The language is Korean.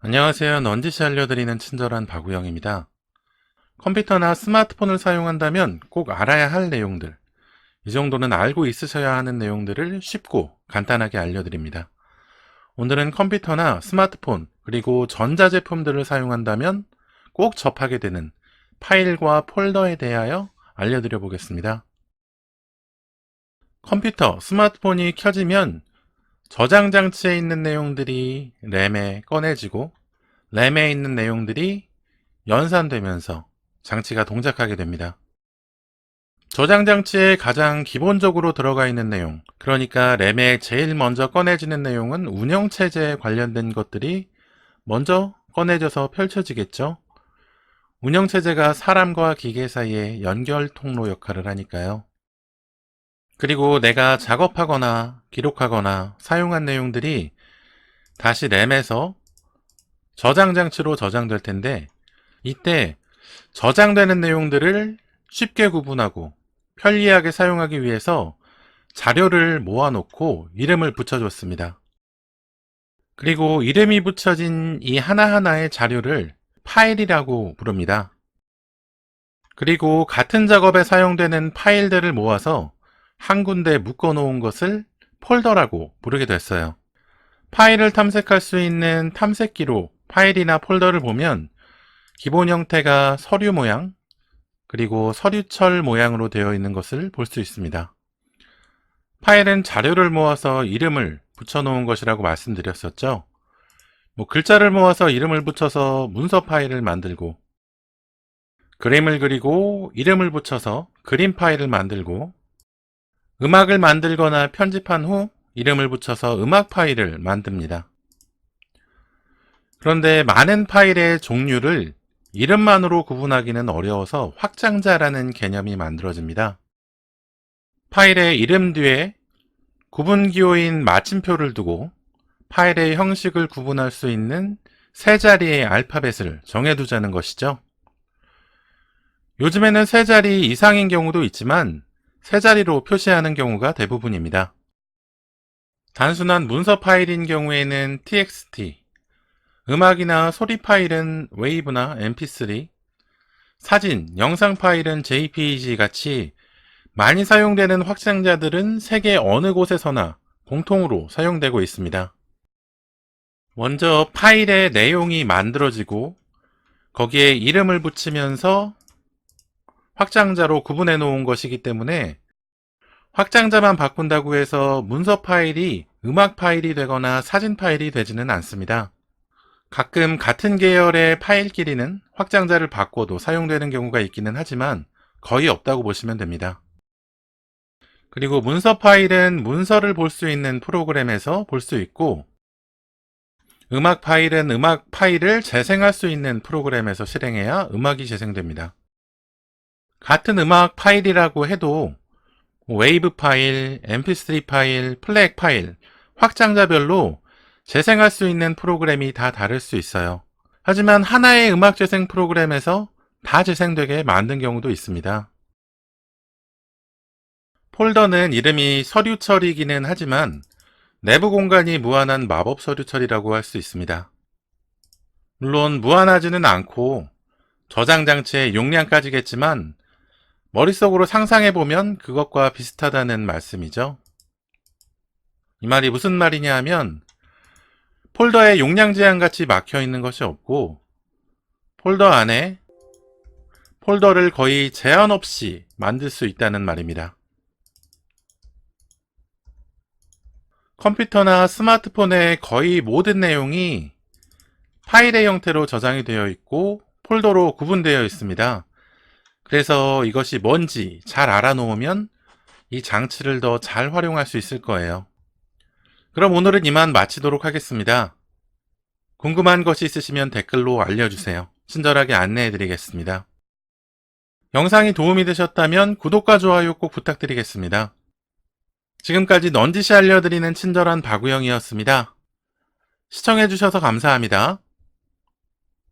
안녕하세요. 넌지시 알려드리는 친절한 박우영입니다. 컴퓨터나 스마트폰을 사용한다면 꼭 알아야 할 내용들, 이 정도는 알고 있으셔야 하는 내용들을 쉽고 간단하게 알려드립니다. 오늘은 컴퓨터나 스마트폰, 그리고 전자제품들을 사용한다면 꼭 접하게 되는 파일과 폴더에 대하여 알려드려 보겠습니다. 컴퓨터, 스마트폰이 켜지면 저장 장치에 있는 내용들이 램에 꺼내지고 램에 있는 내용들이 연산되면서 장치가 동작하게 됩니다. 저장 장치에 가장 기본적으로 들어가 있는 내용, 그러니까 램에 제일 먼저 꺼내지는 내용은 운영체제에 관련된 것들이 먼저 꺼내져서 펼쳐지겠죠. 운영체제가 사람과 기계 사이의 연결 통로 역할을 하니까요. 그리고 내가 작업하거나 기록하거나 사용한 내용들이 다시 램에서 저장 장치로 저장될 텐데 이때 저장되는 내용들을 쉽게 구분하고 편리하게 사용하기 위해서 자료를 모아놓고 이름을 붙여줬습니다. 그리고 이름이 붙여진 이 하나하나의 자료를 파일이라고 부릅니다. 그리고 같은 작업에 사용되는 파일들을 모아서 한 군데 묶어 놓은 것을 폴더라고 부르게 됐어요. 파일을 탐색할 수 있는 탐색기로 파일이나 폴더를 보면 기본 형태가 서류 모양, 그리고 서류철 모양으로 되어 있는 것을 볼 수 있습니다. 파일은 자료를 모아서 이름을 붙여놓은 것이라고 말씀드렸었죠. 뭐 글자를 모아서 이름을 붙여서 문서 파일을 만들고, 그림을 그리고 이름을 붙여서 그림 파일을 만들고, 음악을 만들거나 편집한 후 이름을 붙여서 음악 파일을 만듭니다. 그런데 많은 파일의 종류를 이름만으로 구분하기는 어려워서 확장자라는 개념이 만들어집니다. 파일의 이름 뒤에 구분기호인 마침표를 두고 파일의 형식을 구분할 수 있는 세 자리의 알파벳을 정해두자는 것이죠. 요즘에는 세 자리 이상인 경우도 있지만 세 자리로 표시하는 경우가 대부분입니다. 단순한 문서 파일인 경우에는 txt, 음악이나 소리 파일은 웨이브나 mp3, 사진, 영상 파일은 jpeg 같이 많이 사용되는 확장자들은 세계 어느 곳에서나 공통으로 사용되고 있습니다. 먼저 파일의 내용이 만들어지고 거기에 이름을 붙이면서 확장자로 구분해 놓은 것이기 때문에 확장자만 바꾼다고 해서 문서 파일이 음악 파일이 되거나 사진 파일이 되지는 않습니다. 가끔 같은 계열의 파일끼리는 확장자를 바꿔도 사용되는 경우가 있기는 하지만 거의 없다고 보시면 됩니다. 그리고 문서 파일은 문서를 볼 수 있는 프로그램에서 볼 수 있고 음악 파일은 음악 파일을 재생할 수 있는 프로그램에서 실행해야 음악이 재생됩니다. 같은 음악 파일이라고 해도 웨이브 파일, mp3 파일, 플렉 파일, 확장자별로 재생할 수 있는 프로그램이 다 다를 수 있어요. 하지만 하나의 음악 재생 프로그램에서 다 재생되게 만든 경우도 있습니다. 폴더는 이름이 서류철이기는 하지만 내부 공간이 무한한 마법 서류철이라고 할 수 있습니다. 물론 무한하지는 않고 저장 장치의 용량까지겠지만 머릿속으로 상상해보면 그것과 비슷하다는 말씀이죠. 이 말이 무슨 말이냐 하면 폴더에 용량 제한 같이 막혀 있는 것이 없고 폴더 안에 폴더를 거의 제한 없이 만들 수 있다는 말입니다. 컴퓨터나 스마트폰의 거의 모든 내용이 파일의 형태로 저장이 되어 있고 폴더로 구분되어 있습니다. 그래서 이것이 뭔지 잘 알아놓으면 이 장치를 더 잘 활용할 수 있을 거예요. 그럼 오늘은 이만 마치도록 하겠습니다. 궁금한 것이 있으시면 댓글로 알려주세요. 친절하게 안내해 드리겠습니다. 영상이 도움이 되셨다면 구독과 좋아요 꼭 부탁드리겠습니다. 지금까지 넌지시 알려드리는 친절한 박우영이었습니다. 시청해주셔서 감사합니다.